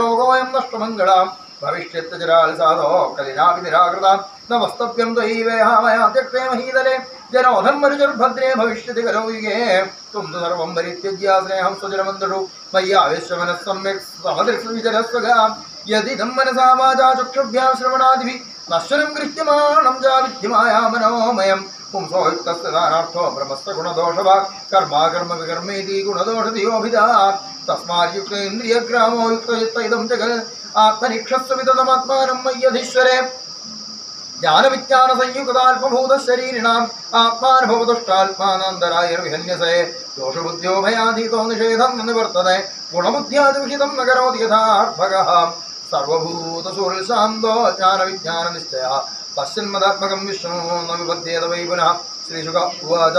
ലോകോയം നഷ്ടമംഗളാം. ഭവിഷ്യത്ത് കലിനാപി നിരാകൃതാം. നമസ്തവ്യം ത്വയീവേഹാ മയാ ത്യക്തേ മഹീതലേ ജനോധർമ്മരുചർഭദ്രേ ഭവിഷ്യതി കലോയുഗേ ത്വം സർവം പരിത്യജ്യ സ്നേഹം സ്വജനമന്ത്രു. മയ്യാവേശ്വമന സമ്യക് സമദൃശ്വിചരസ്വകാം യദിദം മനസാ വാചാ ചക്ഷുഭ്യാം ശ്രവണാദിഭി. നശ്വരം ഗൃഹ്യമാണം ജാവിദ്യമായ മനോമയം. പുംസോയുക്തസ്ഥാനാർത്ഥോ ബ്രഹ്മസ്ഥ ഗുണദോഷവാ. കർമാകർമ്മ വികർമ്മേതി ഗുണദോഷതിയോഭിതാ തസ്മായുക്ത ഇന്ദ്രിയഗ്രാമോ യുക്തയുക്ത ഇതം ജഗൽ. ആത്മനിക്ഷസ്വവിതമാത്മാനം മയ്യധീശ്വരേ. ജ്ഞാനവിജ്ഞാന സംയുക്താത്മഭൂത ശരീരിണാം ആത്മാനുഭവതുഷ്ടാത്മാനന്തരായ വിഹന്യസേ ദോഷബുദ്ധ്യോ ഭയാതീതോ നിഷേധം നിവർത്തതെ. ഗുണബുദ്ധ്യാദിവിഹിതം നഗരോതി യഥാർഭക സർവഭൂതസുഹൃശാന്തോ ജ്ഞാനവിജ്ഞാന നിശ്ചയ. പശ്യന്മതാത്മകം വിഷ്ണു ന വിപദ്യേത വൈ പുനഃ. ശ്രീശുക ഉവാച.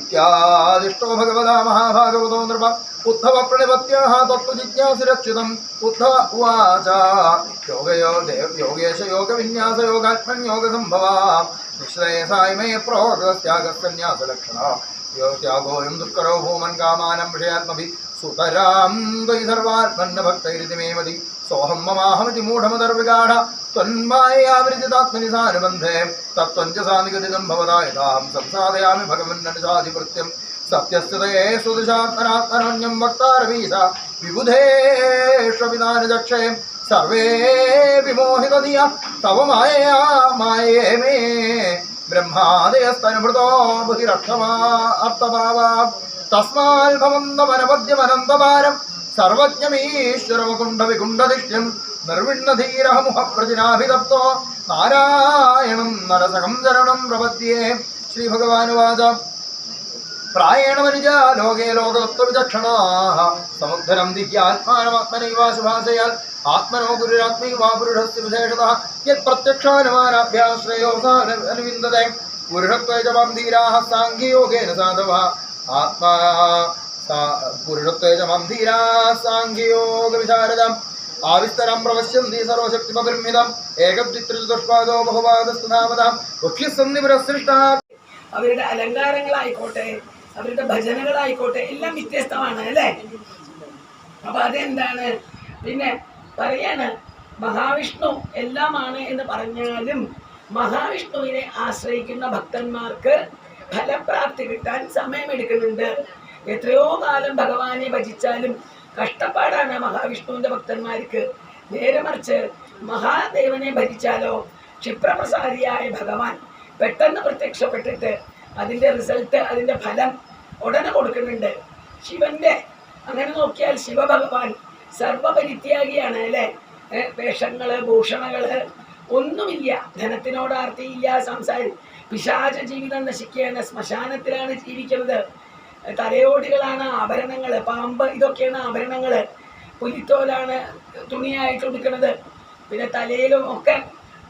ഇത്യാദിഷ്ടോ ഭഗവതാ മഹാഭാഗവതോ നൃപ. ഉദ്ധവ പ്രണിപത്യാഹ തത്വജിജ്ഞാസുരക്ഷിതം ഉദ്ധവ ഉവാച. യോഗയോ യോഗേശ യോഗവിന്യാസ യോഗാത്മന്യോഗ സംഭവ നിശ്രേയസായ മേ പ്രോഗസ്ത്യാഗസന്യാസലക്ഷണ ത്യാഗോയം ദുഷ്കരോ ഭൂമൻ കാമാനം വിഷയാത്മഭി. സുതരാം ദ്വൈ സർവാത്മന്ന ഭക്തൈരിതി മേ മതി. സോഹം മമാഹമിതി മൂഢമതർവിഗാഢ ത്വന്മായാവൃജിതാത്മനി സാനുബന്ധേ തത്വഞ്ച സാനിഗതിതം ഭവതായതാം സംസാദയാമി ഭഗവന്നനുസാധിപൃത്യം സത്യസ്ഥിതയേ സുദുശാത്മനാത്മനോന്യം വക്താരവീശ വിബുധേഷ്വിധാനചക്ഷേ സർവേ വിമോഹിതധിയ തവ മായയാ മായേ മേ. ബ്രഹ്മാദയസ്തനുഭൃതോ ബുധിരക്ഷമാ അർത്ഥഭാവാ തസ്മാൽ ഭവന്തമനപദ്യമനന്തഭാരം സർവജ്ഞമീശ്വരമുകുണ്ഠ വികുണ്ഠദിഷ്ട്യം നിർവിണ്ണധീരമുഖപ്രതിനാഭിതപ്തോ നാരായണം നരസകം ചരണം പ്രപദ്യേ. ശ്രീഭഗവാനുവാച. പ്രായേണ മനുജ ലോകേ ലോകതത്വവിചക്ഷണാः സമുദ്ധരം ദിഹ്യാത്മാനമാത്മനൈവാശുഭാസയാൽ ആത്മനോ ഗുരുരാത്മൈവാ പുരുഷസ് വിശേഷത. യത് പ്രത്യക്ഷാനുമാനാഭ്യാശ്രയോ അനുവിന്ദതെ. പുരുഷത്വേജമാം ധീരാः സാഖ്യയോഗേന സാധവ. ആത്മാ പുരുഷത്വേജമാം ധീരാः സാഖ്യയോഗവിശാരദം ആവിസ്തരം പ്രവശ്യന്തി സർവശക്തിപബൃംഹിതം ഏകദ്വിത്രിചതുഷ്പാദോ ബഹുപാദസ്തുധാമതാം വക്ഷ്യസന്നിപുരസൃഷ്ടാ അവരുടെ അലങ്കാരങ്ങളായിക്കോട്ടെ അവരുടെ ഭജനകളായിക്കോട്ടെ എല്ലാം വ്യത്യസ്തമാണ് അല്ലേ? അപ്പൊ അതെന്താണ്? പിന്നെ പറയാണ് മഹാവിഷ്ണു എല്ലാമാണ് എന്ന് പറഞ്ഞാലും മഹാവിഷ്ണുവിനെ ആശ്രയിക്കുന്ന ഭക്തന്മാർക്ക് ഫലപ്രാപ്തി കിട്ടാൻ സമയമെടുക്കുന്നുണ്ട്. എത്രയോ കാലം ഭഗവാനെ ഭജിച്ചാലും കഷ്ടപ്പാടാണ് മഹാവിഷ്ണുവിന്റെ ഭക്തന്മാർക്ക്. നേരെ മറിച്ച് മഹാദേവനെ ഭജിച്ചാലോ ക്ഷിപ്രപ്രസാരിയായ ഭഗവാൻ പെട്ടെന്ന് പ്രത്യക്ഷപ്പെട്ടിട്ട് അതിന്റെ റിസൾട്ട് അതിന്റെ ഫലം ഉടനെ കൊടുക്കുന്നുണ്ട്. ശിവന്റെ അങ്ങനെ നോക്കിയാൽ ശിവഭഗവാൻ സർവപരിത്യാഗിയാണ് അല്ലേ? വേഷങ്ങൾ ഭൂഷണങ്ങൾ ഒന്നുമില്ല. ധനത്തിനോട് ആർത്തിയില്ല. സംസാരി പിശാച ജീവിതം നശിക്കുകയാണ്. ശ്മശാനത്തിലാണ് ജീവിക്കുന്നത്. തലയോടികളാണ് ആഭരണങ്ങൾ പാമ്പ് ഇതൊക്കെയാണ് ആഭരണങ്ങൾ പുലിത്തോലാണ് തുണിയായിട്ട് കൊടുക്കുന്നത് പിന്നെ തലയിലും ഒക്കെ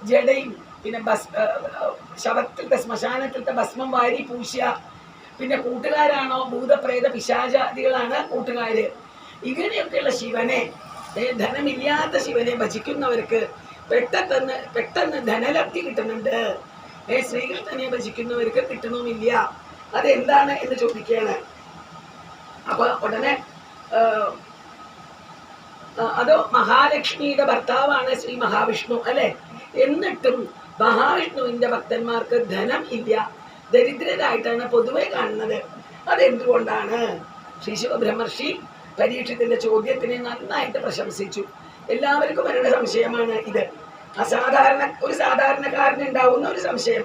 ജടയും പിന്നെ ഏ, ശവത്തിലത്തെ ശ്മശാനത്തിലത്തെ ഭസ്മം വാരി പൂശിയ. പിന്നെ കൂട്ടുകാരാണോ? ഭൂതപ്രേത പിശാചാദികളാണ് കൂട്ടുകാർ ഇങ്ങനെയൊക്കെയുള്ള ശിവനെ ധനമില്ലാത്ത ശിവനെ ഭജിക്കുന്നവർക്ക് പെട്ടെന്ന് പെട്ടെന്ന് ധനലബ്ധി കിട്ടുന്നുണ്ട്. ഏ ശ്രീകൃഷ്ണനെ ഭജിക്കുന്നവർക്ക് കിട്ടണമെന്നില്ല അതെന്താണ് എന്ന് ചോദിക്കുകയാണ്. അപ്പൊ ഉടനെ അതോ മഹാലക്ഷ്മിയുടെ ഭർത്താവാണ് ശ്രീ മഹാവിഷ്ണു അല്ലെ? എന്നിട്ടും മഹാവിഷ്ണുവിന്റെ ഭക്തന്മാർക്ക് ധനം ഇല്ല. ദരിദ്രരായിട്ടാണ് പൊതുവെ കാണുന്നത്. അതെന്തുകൊണ്ടാണ്? ശ്രീ ശിവബ്രഹ്മർഷി പരീക്ഷത്തിന്റെ ചോദ്യത്തിനെ നന്നായിട്ട് പ്രശംസിച്ചു. എല്ലാവർക്കും അവരുടെ സംശയമാണ് ഇത്. അസാധാരണ ഒരു സാധാരണക്കാരന് ഉണ്ടാവുന്ന ഒരു സംശയം.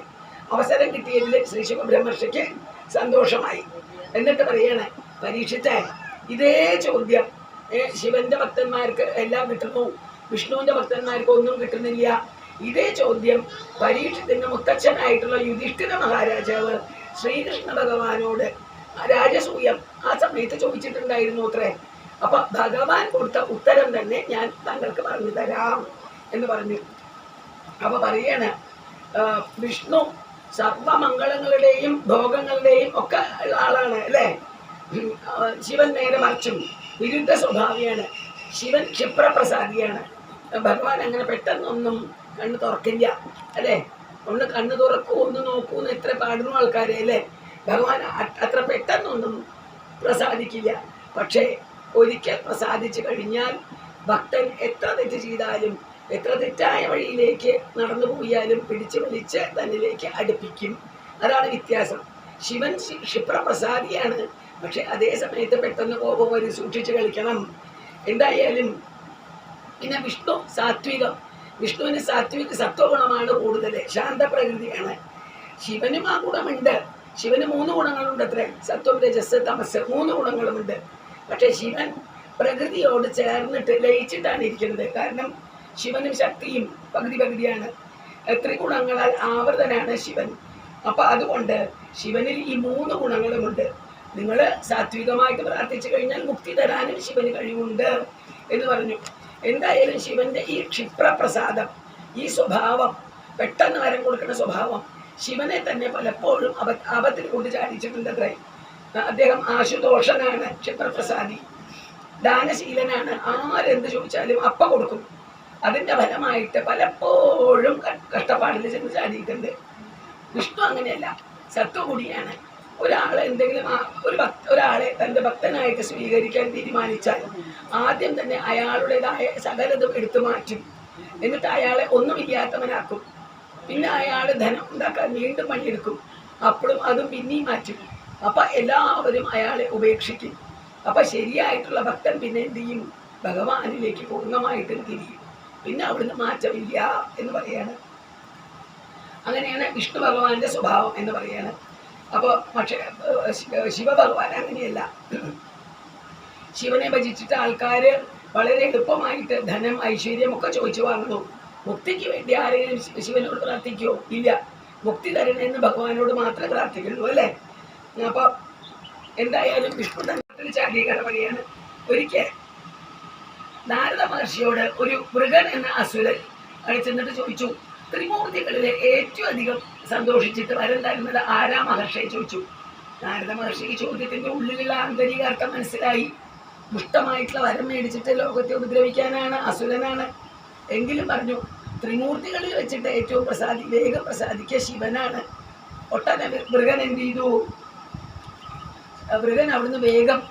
അവസരം കിട്ടിയതിൽ ശ്രീ ശിവബ്രഹ്മർഷിക്ക് സന്തോഷമായി. എന്നിട്ട് പറയണേ പരീക്ഷിച്ചേ ഇതേ ചോദ്യം. ശിവന്റെ ഭക്തന്മാർക്ക് എല്ലാം കിട്ടുന്നു വിഷ്ണുവിന്റെ ഭക്തന്മാർക്ക് ഒന്നും കിട്ടുന്നില്ല. ഇതേ ചോദ്യം പരീക്ഷത്തിന്റെ മുത്തച്ഛനായിട്ടുള്ള യുധിഷ്ഠിര മഹാരാജാവ് ശ്രീകൃഷ്ണ ഭഗവാനോട് രാജസൂയം ആ സമയത്ത് ചോദിച്ചിട്ടുണ്ടായിരുന്നു അത്രേ. അപ്പൊ ഭഗവാൻ കൊടുത്ത ഉത്തരം തന്നെ ഞാൻ താങ്കൾക്ക് പറഞ്ഞു തരാം എന്ന് പറഞ്ഞു. അപ്പൊ പറയാണ് വിഷ്ണു സർവമംഗളങ്ങളുടെയും ഭോഗങ്ങളുടെയും ഒക്കെ ആളാണ് അല്ലേ? ശിവൻ നേരെ മറിച്ചും വിരുദ്ധ സ്വഭാവിയാണ്. ശിവൻ ക്ഷിപ്രപ്രസാദിയാണ്. ഭഗവാൻ അങ്ങനെ പെട്ടെന്നൊന്നും കണ്ണ് തുറക്കില്ല അല്ലേ? ഒന്ന് കണ്ണ് തുറക്കൂ ഒന്ന് നോക്കൂ എന്ന് എത്ര പാടുന്ന ആൾക്കാരെ അല്ലേ? ഭഗവാൻ അത്ര പെട്ടെന്നൊന്നും പ്രസാദിക്കില്ല. പക്ഷേ ഒരിക്കൽ പ്രസാദിച്ചു കഴിഞ്ഞാൽ ഭക്തൻ എത്ര തെറ്റ് ചെയ്താലും എത്ര തെറ്റായ വഴിയിലേക്ക് നടന്നു പോയാലും പിടിച്ചു വലിച്ച് തന്നിലേക്ക് അടുപ്പിക്കും. അതാണ് വ്യത്യാസം. ശിവൻ ക്ഷിപ്രപ്രസാദിയാണ്. പക്ഷെ അതേ സമയത്ത് പെട്ടെന്ന് കോപം വരും. സൂക്ഷിച്ച് കളിക്കണം. എന്തായാലും പിന്നെ വിഷ്ണു സാത്വികം. വിഷ്ണുവിന് സാത്വിക സത്വഗുണമാണ് കൂടുതൽ ശാന്ത പ്രകൃതിയാണ് ശിവനും ആ ഗുണമുണ്ട്. ശിവന് മൂന്ന് ഗുണങ്ങളുണ്ട് അത്രേ. സത്വം രജസ് തമസ് മൂന്ന് ഗുണങ്ങളുമുണ്ട്. പക്ഷെ ശിവൻ പ്രകൃതിയോട് ചേർന്നിട്ട് ലയിച്ചിട്ടാണ് ഇരിക്കുന്നത്. കാരണം ശിവനും ശക്തിയും പകുതി പകുതിയാണ്. ത്രിഗുണങ്ങളാൽ ആവൃതനാണ് ശിവൻ. അപ്പൊ അതുകൊണ്ട് ശിവനിൽ ഈ മൂന്ന് ഗുണങ്ങളുമുണ്ട്. നിങ്ങൾ സാത്വികമായിട്ട് പ്രാർത്ഥിച്ചു കഴിഞ്ഞാൽ മുക്തി തരാനും ശിവന് കഴിവുണ്ട് എന്ന് പറഞ്ഞു. എന്തായാലും ശിവന്റെ ഈ ക്ഷിപ്രപ്രസാദം ഈ സ്വഭാവം പെട്ടെന്ന് വരം കൊടുക്കുന്ന സ്വഭാവം ശിവനെ തന്നെ പലപ്പോഴും അബ ആപത്തിൽ കൊണ്ട് ചാടിച്ചിട്ടുണ്ട് അത്രേ അദ്ദേഹം ആശുദോഷനാണ് ക്ഷിപ്രപ്രസാദി. ദാനശീലനാണ്. ആരെന്ത് ചോദിച്ചാലും അപ്പ കൊടുക്കും. അതിന്റെ ഫലമായിട്ട് പലപ്പോഴും കഷ്ടപ്പാടിൽ ചെന്ന് ചാടിയിട്ടുണ്ട്. വിഷ്ണു അങ്ങനെയല്ല. സത്വകുടിയാണ് ഒരാൾ എന്തെങ്കിലും ഒരു ഭക്ത ഒരാളെ തന്റെ ഭക്തനായിട്ട് സ്വീകരിക്കാൻ തീരുമാനിച്ചാൽ ആദ്യം തന്നെ അയാളുടേതായ സകലതും എടുത്തു മാറ്റും. എന്നിട്ട് അയാളെ ഒന്നുമില്ലാത്തവനാക്കും പിന്നെ അയാൾ ധനം ഉണ്ടാക്കാൻ വീണ്ടും പണിയെടുക്കും. അപ്പോഴും അതും പിന്നെയും മാറ്റും. അപ്പൊ എല്ലാവരും അയാളെ ഉപേക്ഷിക്കും. അപ്പൊ ശരിയായിട്ടുള്ള ഭക്തൻ പിന്നെ എന്ത് ചെയ്യും? ഭഗവാനിലേക്ക് പൂർണമായിട്ടും തിരിയും. പിന്നെ അവിടുന്ന് മാറ്റമില്ല എന്ന് പറയാണ്. അങ്ങനെയാണ് വിഷ്ണു ഭഗവാന്റെ സ്വഭാവം എന്ന് പറയാണ്. അപ്പോൾ പക്ഷേ ശിവഭഗവാൻ അങ്ങനെയല്ല. ശിവനെ ഭജിച്ചിട്ട് ആൾക്കാർ വളരെ എളുപ്പമായിട്ട് ധനം ഐശ്വര്യം ഒക്കെ ചോദിച്ചു വാങ്ങുന്നു. മുക്തിക്ക് വേണ്ടി ആരെങ്കിലും ശിവനോട് പ്രാർത്ഥിക്കുമോ ഇല്ല. മുക്തി തരണമെന്ന് ഭഗവാനോട് മാത്രമേ പ്രാർത്ഥിക്കുള്ളൂ അല്ലേ? അപ്പൊ എന്തായാലും വിഷ്ണു തന്നെ ചാടിയ കഥ പറയാണ് ഒരിക്കൽ നാരദ മഹർഷിയോട് ഒരു മൃഗൻ എന്ന അസുരൻ ചെന്നിട്ട് ചോദിച്ചു ത്രിമൂർത്തികളിലെ ഏറ്റവും അധികം സന്തോഷിച്ചിട്ട് വരം ആരാ മഹർഷിയെ ചോദിച്ചു. നാരദ മഹർഷിക്ക് ചോദ്യത്തിന്റെ ഉള്ളിലുള്ള ആന്തരിക അർത്ഥം മനസ്സിലായി. ദുഷ്ടമായിട്ടുള്ള വരം മേടിച്ചിട്ട് ലോകത്തെ ഉപദ്രവിക്കാനാണ് അസുരനാണ്. എങ്കിലും പറഞ്ഞു ത്രിമൂർത്തികളിൽ വെച്ചിട്ട് ഏറ്റവും പ്രസാദി വേഗം പ്രസാദിക്കുക ശിവനാണ്. ഒട്ടനവധി മൃഗൻ എന്ത് ചെയ്തു? മൃഗൻ അവിടുന്ന് വേഗം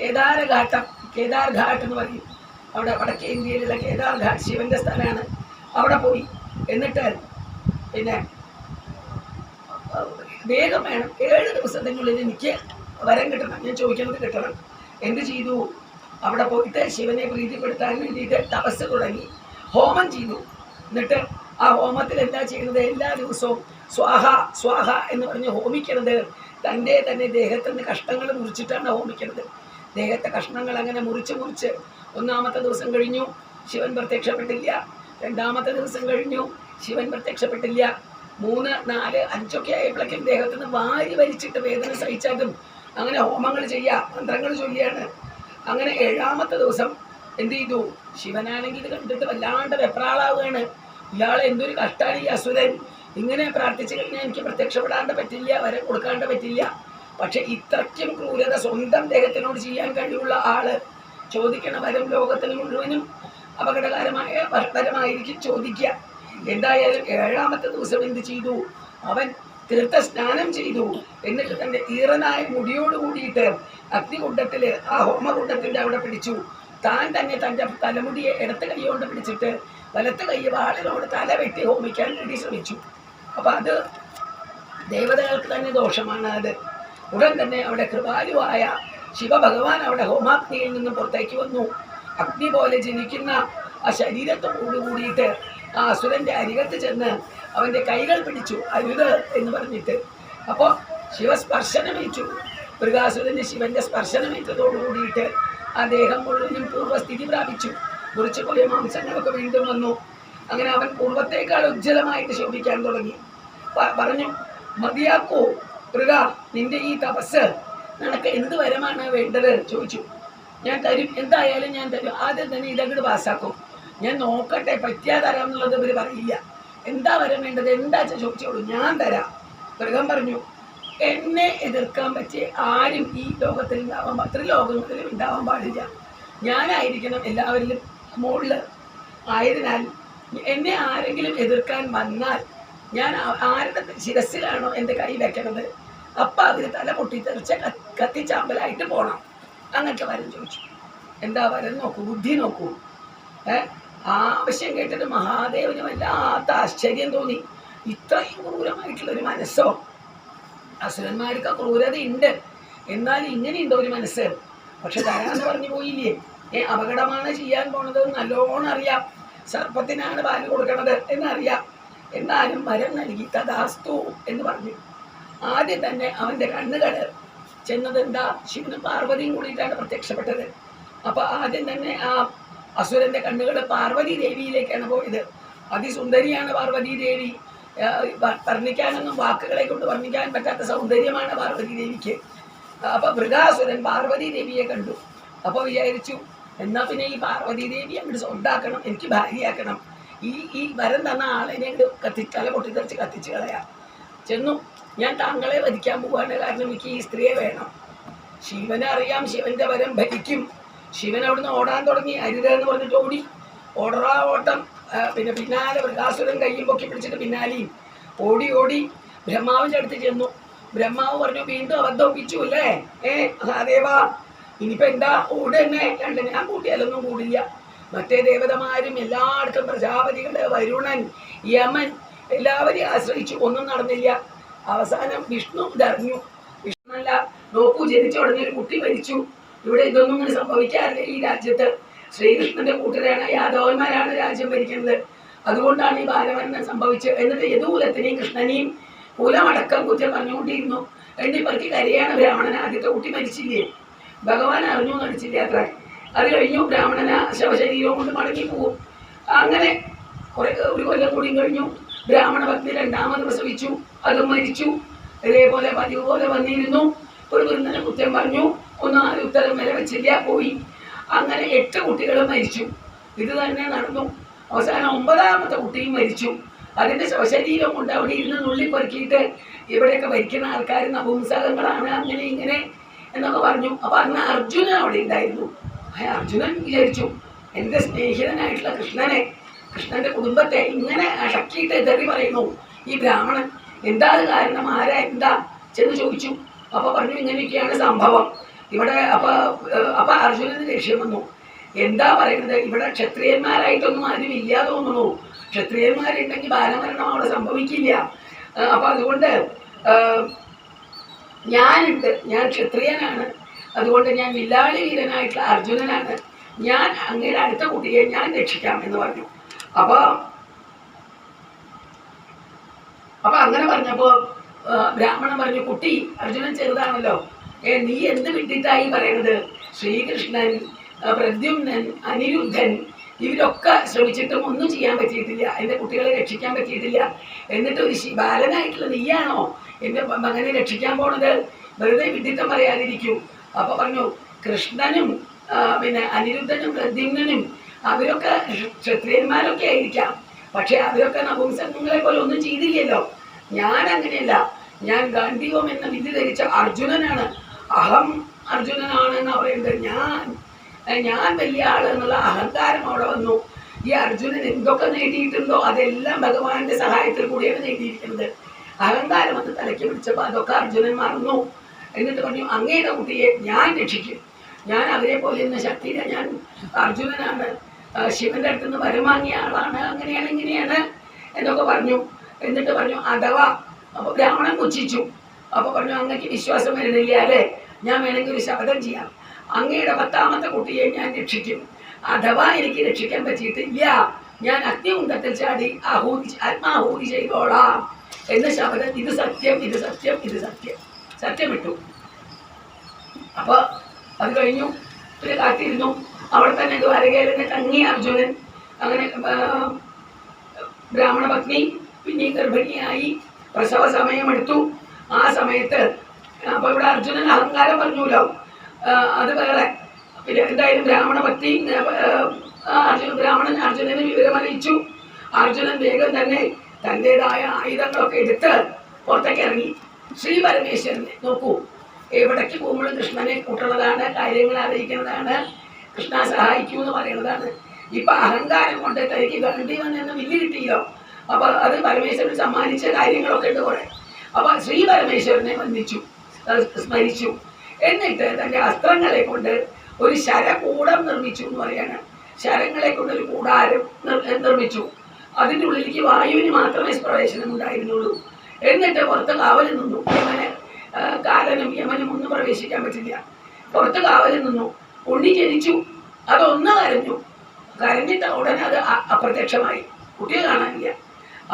കേദാരഘാട്ടം കേദാർ ഘാട്ട് എന്ന് പറയും. അവിടെ വടക്കേ ഇന്ത്യയിലുള്ള കേദാർഘാട്ട് ശിവന്റെ സ്ഥലമാണ്. അവിടെ പോയി. എന്നിട്ട് പിന്നെ വേഗം വേണം. ഏഴ് ദിവസത്തിനുള്ളിൽ എനിക്ക് വരം കിട്ടണം. ഞാൻ ചോദിക്കുന്നത് കിട്ടണം. എന്ത് ചെയ്തു? അവിടെ പോയിട്ട് ശിവനെ പ്രീതിപ്പെടുത്താൻ വേണ്ടിയിട്ട് തപസ് തുടങ്ങി. ഹോമം ചെയ്തു. എന്നിട്ട് ആ ഹോമത്തിൽ എന്താ ചെയ്യുന്നത്? എല്ലാ ദിവസവും സ്വാഹ സ്വാഹ എന്ന് പറഞ്ഞ് ഹോമിക്കണത്. തന്റെ തന്നെ ദേഹത്ത് നിന്ന് കഷ്ണങ്ങൾ മുറിച്ചിട്ടാണ് ഹോമിക്കണത്. ദേഹത്തെ കഷ്ണങ്ങൾ അങ്ങനെ മുറിച്ച് മുറിച്ച് ഒന്നാമത്തെ ദിവസം കഴിഞ്ഞു. ശിവൻ പ്രത്യക്ഷപ്പെട്ടില്ല. രണ്ടാമത്തെ ദിവസം കഴിഞ്ഞു. ശിവൻ പ്രത്യക്ഷപ്പെട്ടില്ല. മൂന്ന് നാല് അഞ്ചൊക്കെ ആയപ്പോഴേക്കും ദേഹത്തിന് വാരി വലിച്ചിട്ട് വേദന സഹിച്ചാലും അങ്ങനെ ഹോമങ്ങൾ ചെയ്യുക മന്ത്രങ്ങൾ ചൊല്ലിയാണ്. അങ്ങനെ ഏഴാമത്തെ ദിവസം എന്ത് ചെയ്തു? ശിവനാണെങ്കിൽ ഇത് കണ്ടിട്ട് വല്ലാണ്ട് വെപ്രാളാവുകയാണ്. ഇയാൾ എന്തൊരു കഷ്ടാണ് ഈ അസുരൻ. ഇങ്ങനെ പ്രാർത്ഥിച്ചു കഴിഞ്ഞാൽ എനിക്ക് പ്രത്യക്ഷപ്പെടാണ്ട് പറ്റില്ല വരെ കൊടുക്കാണ്ട് പറ്റില്ല. പക്ഷെ ഇത്രയ്ക്കും ക്രൂരത സ്വന്തം ദേഹത്തിനോട് ചെയ്യാൻ കഴിവുള്ള ആൾ ചോദിക്കണ വരും. ലോകത്തിന് മുഴുവനും അപകടകരമായ വരമായിരിക്കും ചോദിക്കുക. എന്തായാലും ഏഴാമത്തെ ദിവസം എന്ത് ചെയ്തു? അവൻ തീർത്ഥ സ്നാനം ചെയ്തു. എന്നിട്ട് തന്റെ ഈറനായ മുടിയോട് കൂടിയിട്ട് അഗ്നികുണ്ടത്തിൽ ആ ഹോമകുണ്ടത്തിന്റെ അവിടെ പിടിച്ചു. താൻ തന്നെ തന്റെ തലമുടിയെ ഇടത്ത് കൈകൊണ്ട് പിടിച്ചിട്ട് വലത്ത് കൈ വാളിനോട് തല വെട്ടി ഹോമിക്കാൻ വേണ്ടി ശ്രമിച്ചു. അപ്പൊ അത് ദേവതകൾക്ക് തന്നെ ദോഷമാണ് അത്. ഉടൻ തന്നെ അവിടെ കൃപാലുവായ ശിവഭഗവാൻ അവിടെ ഹോമാഗ്നിയിൽ നിന്ന് പുറത്തേക്ക് വന്നു. അഗ്നി പോലെ ജനിക്കുന്ന ആ ശരീരത്തോടു കൂടിയിട്ട് ആ അസുരന്റെ അരികത്ത് ചെന്ന് അവന്റെ കൈകൾ പിടിച്ചു അരുത് എന്ന് പറഞ്ഞിട്ട്. അപ്പോൾ ശിവസ്പർശനമേറ്റു മൃഗാസുരന് ശിവന്റെ സ്പർശനമേറ്റതോടു കൂടിയിട്ട് ആ ദേഹം മുഴുവനും പൂർവസ്ഥിതി പ്രാപിച്ചു. മുറിച്ചു പോയ മാംസങ്ങളൊക്കെ വീണ്ടും വന്നു. അങ്ങനെ അവൻ പൂർവത്തേക്കാൾ ഉജ്ജ്വലമായിട്ട് ശോഭിക്കാൻ തുടങ്ങി. പറഞ്ഞു മതിയാക്കൂ മൃഗ നിന്റെ ഈ തപസ് നിനക്ക് എന്ത് വരമാണ് വേണ്ടത് ചോദിച്ചു. ഞാൻ തരും. എന്തായാലും ഞാൻ തരും. ആദ്യം തന്നെ ഇതങ്ങോട്ട് പാസ്സാക്കും ഞാൻ നോക്കട്ടെ പറ്റിയാ തരാം എന്നുള്ളത് ഇവർ പറയില്ല. എന്താ വരം വേണ്ടത്? എന്താ ചോദിച്ചോളൂ ഞാൻ തരാം. മൃഗം പറഞ്ഞു എന്നെ എതിർക്കാൻ പറ്റിയ ആരും ഈ ലോകത്തിൽ ഉണ്ടാവാൻ അത്ര ത്രിലോകങ്ങളിലും ഉണ്ടാവാൻ പാടില്ല. ഞാനായിരിക്കണം എല്ലാവരിലും മുകളിൽ ആയതിനാൽ എന്നെ ആരെങ്കിലും എതിർക്കാൻ വന്നാൽ ഞാൻ ആരുടെ ശിരസിലാണോ എന്റെ കൈ വെക്കണത്? അപ്പം അതിന് തല പൊട്ടിത്തെറിച്ച ക- കത്തിച്ചാമ്പലായിട്ട് പോകണം അങ്ങനത്തെ വരം ചോദിച്ചു. എന്താ വരം നോക്കൂ ബുദ്ധി നോക്കൂ. ഏ? ആവശ്യം കേട്ടിട്ട് മഹാദേവന് വല്ലാത്ത ആശ്ചര്യം തോന്നി. ഇത്രയും ക്രൂരമായിട്ടുള്ള ഒരു മനസ്സോ? അസുരന്മാർക്ക് ക്രൂരത ഉണ്ട് എന്നാൽ ഇങ്ങനെയുണ്ടോ ഒരു മനസ്സ്? പക്ഷെ തരാന്ന് പറഞ്ഞു പോയില്ലേ? ഏ അപകടമാണ് ചെയ്യാൻ പോണത് നല്ലോണം അറിയാം. സർപ്പത്തിനാണ് പാൽ കൊടുക്കണത് എന്നറിയാം. എന്നാലും വരം നൽകി തഥാസ്തു എന്ന് പറഞ്ഞു. ആദ്യം തന്നെ അവന്റെ കണ്ണുകൾ ചെന്നത് എന്താ ശിവനും പാർവതിയും കൂടിയിട്ടാണ് പ്രത്യക്ഷപ്പെട്ടത്. അപ്പൊ ആദ്യം തന്നെ ആ അസുരന്റെ കണ്ണുകൾ പാർവതി ദേവിയിലേക്കാണ് പോയത്. അതിസുന്ദരിയാണ് പാർവതി ദേവി. വർണിക്കാനൊന്നും വാക്കുകളെ കൊണ്ട് വർണിക്കാൻ പറ്റാത്ത സൗന്ദര്യമാണ് പാർവതി ദേവിക്ക്. അപ്പൊ മൃഗാസുരൻ പാർവതി ദേവിയെ കണ്ടു. അപ്പൊ വിചാരിച്ചു എന്നാ പിന്നെ ഈ പാർവതി ദേവി അങ്ങോട്ട് സ്വന്താക്കണം എനിക്ക് ഭാര്യയാക്കണം. ഈ ഈ വരം തന്ന ആളിനെ കത്തി തല പൊട്ടിത്തെറിച്ച് കത്തിച്ച് കളയാം. ചെന്നു ഞാൻ താങ്കളെ വധിക്കാൻ പോവാണ്. കാരണം എനിക്ക് ഈ സ്ത്രീയെ വേണം. ശിവനെ അറിയാം ശിവന്റെ വരം ഭരിക്കും. ശിവൻ അവിടുന്ന് ഓടാൻ തുടങ്ങി. അരുത് എന്ന് പറഞ്ഞിട്ട് ഓടി. ഓടറാ ഓട്ടം. പിന്നെ പിന്നാലെ മൃഗാസുരൻ കയ്യും പൊക്കി പിടിച്ചിട്ട് പിന്നാലെയും ഓടി ഓടി. ബ്രഹ്മാവിന്റെ അടുത്ത് ചെന്നു. ബ്രഹ്മാവ് പറഞ്ഞു വീണ്ടും അബദ്ധം ഒപ്പിച്ചു അല്ലേ? ഏ മഹാദേവാ ഇനിയിപ്പോൾ എന്താ? ഓട് തന്നെ രണ്ട് ഞാൻ കൂട്ടിയാലൊന്നും കൂടില്ല. മറ്റേ ദേവതമാരും എല്ലായിടത്തും പ്രജാപതികൾ വരുണൻ യമൻ എല്ലാവരെയും ആശ്രയിച്ചു. ഒന്നും നടന്നില്ല. അവസാനം വിഷ്ണു ഇതറിഞ്ഞു വിഷ്ണുവല്ല നോക്കൂ ജനിച്ച ഉടനെ ഒരു കുട്ടി മരിച്ചു. ഇവിടെ ഇതൊന്നും ഇങ്ങനെ സംഭവിക്കാറില്ല ഈ രാജ്യത്ത്. ശ്രീകൃഷ്ണന്റെ കൂട്ടരാണ് യാദവന്മാരാണ് രാജ്യം ഭരിക്കുന്നത്. അതുകൊണ്ടാണ് ഈ ബാലമരണം സംഭവിച്ചത്. എന്നിട്ട് യദൂലത്തിനെയും കൃഷ്ണനെയും കുലമടക്കം കുറ്റം പറഞ്ഞുകൊണ്ടിരുന്നു. എണ്ണിപ്പറക്കി കരയാണ് ബ്രാഹ്മണൻ ആദ്യത്തെ കുട്ടി മരിച്ചില്ലേ? ഭഗവാൻ അറിഞ്ഞു നടിച്ചില്ല അത്ര. അത് കഴിഞ്ഞു ബ്രാഹ്മണന ശവശരീരവും കൊണ്ട് മടങ്ങി പോകും അങ്ങനെ കുറെ ഒരു കൊല്ലം കൂടിയും കഴിഞ്ഞു. ബ്രാഹ്മണ ഭക്തി രണ്ടാമത് പ്രസവിച്ചു അതും മരിച്ചു. ഇതേപോലെ പതിവ് പോലെ വന്നിരുന്നു. ഒരു വൃന്ദന കുറ്റം പറഞ്ഞു. ഒന്നും ആരും ഉത്തരം വരെ വെച്ചില്ല പോയി. അങ്ങനെ എട്ട് കുട്ടികളും മരിച്ചു. ഇത് തന്നെ നടന്നു. അവസാനം ഒമ്പതാമത്തെ കുട്ടിയും മരിച്ചു. അതിന്റെ ശവശരീരം കൊണ്ട് അവിടെ ഇരുന്ന് നുള്ളി പെറുക്കിയിട്ട് ഇവിടെയൊക്കെ ഭരിക്കുന്ന ആൾക്കാർ നപുംസകങ്ങളാണ് അങ്ങനെ ഇങ്ങനെ എന്നൊക്കെ പറഞ്ഞു. അപ്പൊ അന്ന് അർജുനൻ അവിടെ ഉണ്ടായിരുന്നു. ആ അർജുനൻ വിചാരിച്ചു എന്റെ സ്നേഹിതനായിട്ടുള്ള കൃഷ്ണനെ കൃഷ്ണന്റെ കുടുംബത്തെ ഇങ്ങനെ അടക്കിയിട്ട് തെറി പറയുന്നു. ഈ ബ്രാഹ്മണൻ എന്താ കാരണം? ആരാ എന്താ? ചെന്ന് ചോദിച്ചു. അപ്പൊ പറഞ്ഞു ഇങ്ങനെയൊക്കെയാണ് സംഭവം. ഇവിടെ അപ്പൊ അപ്പോൾ അപ്പൊ അർജുനന് ദേഷ്യം വന്നു. എന്താ പറയുന്നത്? ഇവിടെ ക്ഷത്രിയന്മാരായിട്ടൊന്നും ആരും ഇല്ല തോന്നുന്നു. ക്ഷത്രിയന്മാരുണ്ടെങ്കിൽ ബാലമരണം അവിടെ സംഭവിക്കില്ല. അപ്പൊ അതുകൊണ്ട് ഞാനുണ്ട്. ഞാൻ ക്ഷത്രിയനാണ്. അതുകൊണ്ട് ഞാൻ വില്ലാളി വീരനായിട്ടുള്ള അർജുനനാണ്. ഞാൻ അങ്ങയുടെ അടുത്ത കുട്ടിയെ ഞാൻ രക്ഷിക്കാം എന്ന് പറഞ്ഞു. അപ്പൊ അപ്പൊ അങ്ങനെ പറഞ്ഞപ്പോ ബ്രാഹ്മണൻ പറഞ്ഞു കുട്ടി അർജുനൻ ചെറുതാണല്ലോ. ഏ നീ എന്ത് വിട്ടിട്ടായി പറയുന്നത് ശ്രീകൃഷ്ണൻ പ്രദ്യുമ്നൻ അനിരുദ്ധൻ ഇവരൊക്കെ ശ്രമിച്ചിട്ടും ഒന്നും ചെയ്യാൻ പറ്റിയിട്ടില്ല. എന്റെ കുട്ടികളെ രക്ഷിക്കാൻ പറ്റിയിട്ടില്ല. എന്നിട്ട് ഒരു ബാലനായിട്ടുള്ള നീയാണോ എന്റെ മകനെ രക്ഷിക്കാൻ പോണത്? വെറുതെ വിഡിത്തം പറയാതിരിക്കൂ. അപ്പൊ പറഞ്ഞു കൃഷ്ണനും പിന്നെ അനിരുദ്ധനും പ്രദ്യുമ്നനും അവരൊക്കെ ക്ഷത്രിയന്മാരൊക്കെ ആയിരിക്കാം. പക്ഷെ അവരൊക്കെ നപുംസങ്ങളെ പോലെ ഒന്നും ചെയ്തില്ലല്ലോ. ഞാൻ അങ്ങനെയല്ല. ഞാൻ ഗാന്ധിയോം എന്ന വിധി ധരിച്ച അർജുനനാണ്. അഹം അർജുനനാണ് എന്ന് പറയുന്നത് ഞാൻ. ഞാൻ വലിയ ആളെന്നുള്ള അഹങ്കാരം അവിടെ വന്നു. ഈ അർജുനൻ എന്തൊക്കെ നേടിയിട്ടുണ്ടോ അതെല്ലാം ഭഗവാന്റെ സഹായത്തിൽ കൂടിയാണ് നേടിയിരിക്കുന്നത്. അഹങ്കാരം വന്ന് തലയ്ക്ക് പിടിച്ചപ്പോൾ അതൊക്കെ അർജുനൻ മറന്നു. എന്നിട്ട് പറഞ്ഞു അങ്ങയുടെ കുട്ടിയെ ഞാൻ രക്ഷിക്കും. ഞാൻ അവരെ പോലെ ഇന്ന് ശക്തിയില്ല ഞാൻ അർജുനനാണ്. ശിവന്റെ അടുത്ത് നിന്ന് വരം വാങ്ങിയ ആളാണ്. അങ്ങനെയാണ് ഇങ്ങനെയാണ് എന്നൊക്കെ പറഞ്ഞു. എന്നിട്ട് പറഞ്ഞു അഥവാ ബ്രാഹ്മണൻ പുച്ഛിച്ചു. അപ്പൊ പറഞ്ഞു അങ്ങക്ക് വിശ്വാസം വരുന്നില്ല അല്ലേ? ഞാൻ വേണമെങ്കിൽ ഒരു ശബ്ദം ചെയ്യാം. അങ്ങയുടെ പത്താമത്തെ കുട്ടിയെ ഞാൻ രക്ഷിക്കും. അഥവാ എനിക്ക് രക്ഷിക്കാൻ പറ്റിയിട്ടില്ല. ഞാൻ അഗ്നികുണ്ടത്തിൽ ചാടി ആഹൂതി ആത്മാഹൂതി ചെയ്തോളാം. എന്ന ശബ്ദം ഇത് സത്യം ഇത് സത്യം ഇത് സത്യം. സത്യമിട്ടു. അപ്പോൾ അത് കഴിഞ്ഞു. പിന്നെ കാത്തിരുന്നു. അവിടെ തന്നെ ദ്വാരകയിലെ തങ്ങി അർജുനൻ അങ്ങനെ ബ്രാഹ്മണ പത്നി പിന്നെ ഗർഭിണിയായി പ്രസവ സമയമെടുത്തു ആ സമയത്ത് അപ്പൊ ഇവിടെ അർജുനൻ അഹങ്കാരം പറഞ്ഞൂലോ? അത് വേറെ. പിന്നെ എന്തായാലും ബ്രാഹ്മണ പത്നി അർജുന ബ്രാഹ്മണൻ അർജുനന് വിവരമറിയിച്ചു അർജുനൻ വേഗം തന്നെ തന്റെതായ ആയുധങ്ങളൊക്കെ എടുത്ത് പുറത്തേക്ക് ഇറങ്ങി. ശ്രീ പരമേശ്വരനെ നോക്കൂ. എവിടേക്ക് പോകുമ്പോഴും കൃഷ്ണനെ കൂട്ടുന്നതാണ് കാര്യങ്ങൾ അറിയിക്കുന്നതാണ്. കൃഷ്ണ സഹായിക്കൂ എന്ന് പറയുന്നതാണ്. ഇപ്പൊ അഹങ്കാരം കൊണ്ട് തനിക്ക് ഗണ്ഡി വന്നെന്ന് വില്ല് കിട്ടിയോ അപ്പൊ അത് പരമേശ്വരൻ സമ്മാനിച്ച കാര്യങ്ങളൊക്കെ ഉണ്ട് കുറെ. അപ്പൊ ശ്രീ പരമേശ്വരനെ വന്ദിച്ചു. സ്മരിച്ചു. എന്നിട്ട് തന്റെ അസ്ത്രങ്ങളെ കൊണ്ട് ഒരു ശരകൂടം നിർമ്മിച്ചു എന്ന് പറയാണ്. ശരങ്ങളെ കൊണ്ട് ഒരു കൂടാരം നിർമ്മിച്ചു. അതിന്റെ ഉള്ളിലേക്ക് വായുവിന് മാത്രമേ പ്രവേശനം ഉണ്ടായിരുന്നുള്ളൂ. എന്നിട്ട് പുറത്ത് കാവൽ നിന്നു. യമന് കാലനും യമനും ഒന്നും പ്രവേശിക്കാൻ പറ്റില്ല. പുറത്ത് കാവൽ നിന്നു. ഉണ്ണി ജനിച്ചു അതൊന്ന് കരഞ്ഞു കരഞ്ഞിട്ട് ഉടനെ അത് അപ്രത്യക്ഷമായി. കുട്ടിയെ കാണാനില്ല.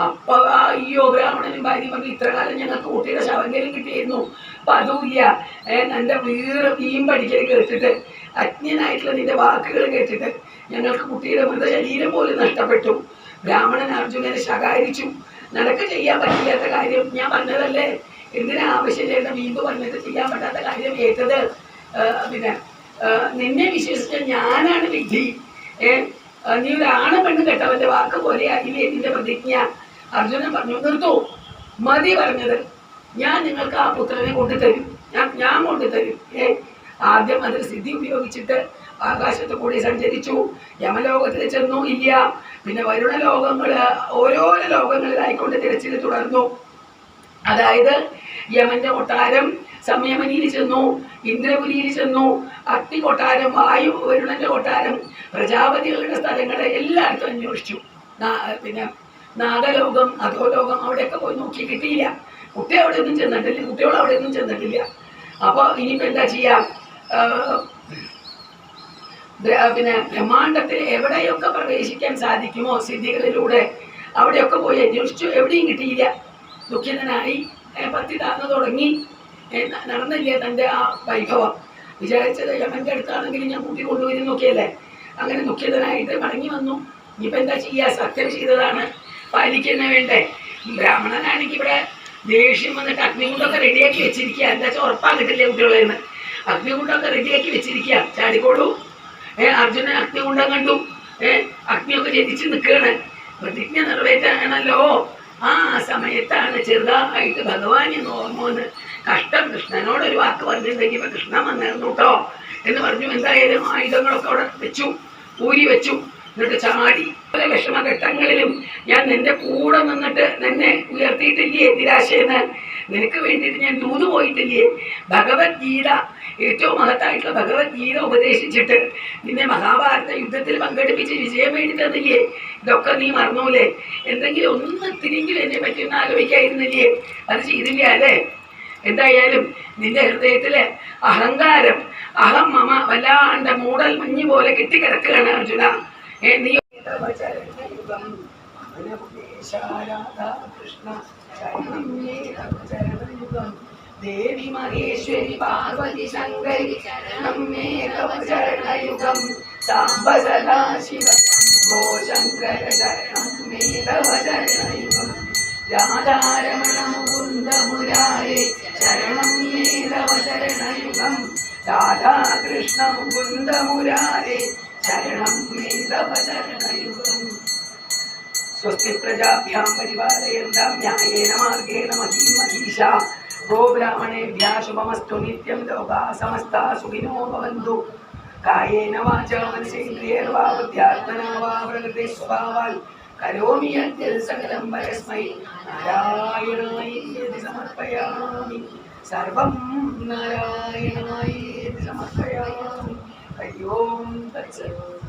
അപ്പൊ അയ്യോ ബ്രാഹ്മണനും ഭാര്യ പറഞ്ഞു ഇത്ര കാലം ഞങ്ങൾക്ക് കുട്ടിയുടെ ശവങ്കലും കിട്ടിയിരുന്നു. അപ്പൊ അതുമില്ല. നല്ല വീറ് തീയും പഠിക്കൽ കേട്ടിട്ട് അജ്ഞനായിട്ടുള്ള നിന്റെ വാക്കുകൾ കേട്ടിട്ട് ഞങ്ങൾക്ക് കുട്ടിയുടെ മൃതശരീരം പോലും നഷ്ടപ്പെട്ടു. ബ്രാഹ്മണൻ അർജുനനെ ശകാരിച്ചു. നടക്ക് ചെയ്യാൻ പറ്റില്ലാത്ത കാര്യം ഞാൻ പറഞ്ഞതല്ലേ? എന്തിനാ ആവശ്യമില്ലാത്ത വീമ്പ് പറഞ്ഞിട്ട് ചെയ്യാൻ പറ്റാത്ത കാര്യം ഏറ്റത്? പിന്നെ നിന്നെ വിശ്വസിച്ച ഞാനാണ് വിധി നീ ഒരു ആണ് പെണ്ണ് കെട്ടവന്റെ വാക്ക് പോലെ ആകില്ലേ നിന്റെ പ്രതിജ്ഞ? അർജുനൻ പറഞ്ഞു നിർത്തു. മതി പറഞ്ഞത്. ഞാൻ നിങ്ങൾക്ക് ആ പുത്രനെ കൊണ്ടുതരും. ഞാൻ ഞാൻ കൊണ്ടുതരും. ഏ ആദ്യം അതിൽ സിദ്ധി ഉപയോഗിച്ചിട്ട് ആകാശത്ത് കൂടി സഞ്ചരിച്ചു. യമലോകത്തിൽ ചെന്നു ഇല്ല. പിന്നെ വരുണ ലോകങ്ങൾ ഓരോരോ ലോകങ്ങളിലായിക്കൊണ്ട് തിരച്ചിൽ തുടർന്നു. അതായത് യമന്റെ കൊട്ടാരം സംയമനിയിൽ ചെന്നു ഇന്ദ്രപുരിയിൽ ചെന്നു അഗ്നി കൊട്ടാരം വായു വരുണന്റെ കൊട്ടാരം പ്രജാപതികളുടെ സ്ഥലങ്ങളെ എല്ലായിടത്തും അന്വേഷിച്ചു. പിന്നെ നാഗലോകം അധോലോകം അവിടെയൊക്കെ പോയി നോക്കി കിട്ടിയില്ല. കുട്ടി അവിടെ ഒന്നും ചെന്നിട്ടില്ല കുട്ടികൾ അവിടെ ഒന്നും ചെന്നിട്ടില്ല. അപ്പോൾ ഇനിയിപ്പോൾ എന്താ ചെയ്യാം? പിന്നെ ബ്രഹ്മാണ്ടത്തിൽ എവിടെയൊക്കെ പ്രവേശിക്കാൻ സാധിക്കുമോ സിദ്ധികളിലൂടെ? അവിടെയൊക്കെ പോയി അന്വേഷിച്ചു എവിടെയും കിട്ടിയില്ല. ദുഃഖിതനായി പത്തി താന്നു തുടങ്ങി. നടന്നില്ല തന്റെ ആ വൈഭവം? വിചാരിച്ചത് യമന്റെ അടുത്താണെങ്കിൽ ഞാൻ കൂട്ടി കൊണ്ടുപോയി നോക്കിയല്ലേ? അങ്ങനെ ദുഃഖിതനായിട്ട് മടങ്ങി വന്നു. ഇനിയിപ്പോൾ എന്താ ചെയ്യുക സത്യം ചെയ്തതാണ്. പാലിക്കുന്ന വേണ്ടേ? ബ്രാഹ്മണനാണെങ്കിൽ ഇവിടെ ദേഷ്യം വന്നിട്ട് അഗ്നികുണ്ടൊക്കെ റെഡിയാക്കി വെച്ചിരിക്കുക. എന്താ വെച്ചാൽ ഉറപ്പാൻ കിട്ടില്ലേ നിന്ന് അഗ്നികുണ്ടൊക്കെ റെഡിയാക്കി വെച്ചിരിക്കുക. ചാടിക്കോളൂ. ഏ അർജുനൻ അഗ്നികുണ്ടം കണ്ടു. ഏ അഗ്നിയൊക്കെ ജനിച്ച് നിൽക്കുകയാണ്. പ്രതിജ്ഞ നിറവേറ്റാണല്ലോ ആ സമയത്താണ് ചെറുതായിട്ട് ഓർമ്മ വന്ന് കഷ്ടം. കൃഷ്ണനോട് ഒരു വാക്ക് പറഞ്ഞിട്ടുണ്ടെങ്കിൽ ഇപ്പൊ കൃഷ്ണൻ വന്നിരുന്നു കേട്ടോ എന്ന് പറഞ്ഞു. എന്തായാലും ആയുധങ്ങളൊക്കെ അവിടെ വെച്ചു പൂരി വെച്ചു എന്നിട്ട് ചാടി. പല വിഷമഘട്ടങ്ങളിലും ഞാൻ നിന്റെ കൂടെ നിന്നിട്ട് നിന്നെ ഉയർത്തിയിട്ടില്ലേ നിരാശയെന്ന്? നിനക്ക് വേണ്ടിയിട്ട് ഞാൻ ദൂത് പോയിട്ടില്ലേ? ഭഗവത്ഗീത ഏറ്റവും മഹത്തായിട്ടുള്ള ഭഗവത്ഗീത ഉപദേശിച്ചിട്ട് നിന്നെ മഹാഭാരത യുദ്ധത്തിൽ പങ്കെടുപ്പിച്ച് വിജയം വേണ്ടി തന്നില്ലേ? ഇതൊക്കെ നീ മറന്നൂലേ? എന്തെങ്കിലും ഒന്ന് തിരിഞ്ഞു എന്നെ പറ്റി ഒന്ന് ആലോചിക്കായിരുന്നില്ലേ അത് ചെയ്തില്ല അല്ലേ? എന്തായാലും നിന്റെ ഹൃദയത്തിൽ അഹങ്കാരം അഹം മമ വല്ലാണ്ട് മൂടൽ മഞ്ഞ് പോലെ കെട്ടിക്കിടക്കുകയാണ് അർജുന. നീ ദേവി മഹേശ്വരി പാർവതി ശങ്കരി ചരണയുഗം സാംബ സദാശിവ ഗോ ശങ്കര ശരണം മേ തവ ചരണയുഗം രാധാരമണ മുകുന്ദ മുരാരേ ശരണം മേ തവ ചരണയുഗം രാധാകൃഷ്ണ മുകുന്ദ മുരാരേ ശരണം മേ തവ ചരണയുഗം സ്വസ്തി പ്രജാഭ്യാം പരിപാലയന്താം ന്യായേന മാർഗേണ മഹീം മഹീഷ ഗോ ബ്രാഹ്മണേഭ്യः ശുഭമസ്തു നിത്യം ലോകാः സമസ്താः സുഖിനോ കരോമി സകലം പരസ്മൈ നാരായണായേതി സമർപ്പയാമി? സർവം നാരായണായേതി സമർപ്പയാമി? ഹരി ഓം തത്സത്